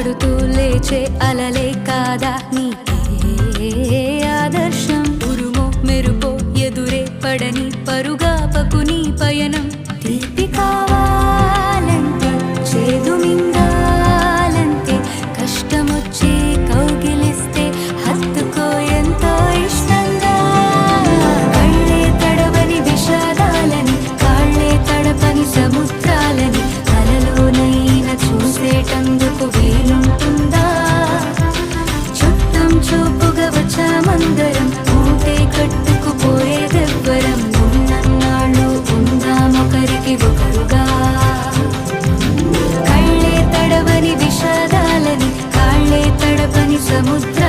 పడుతూ లేచే అలలే కాదా? podemos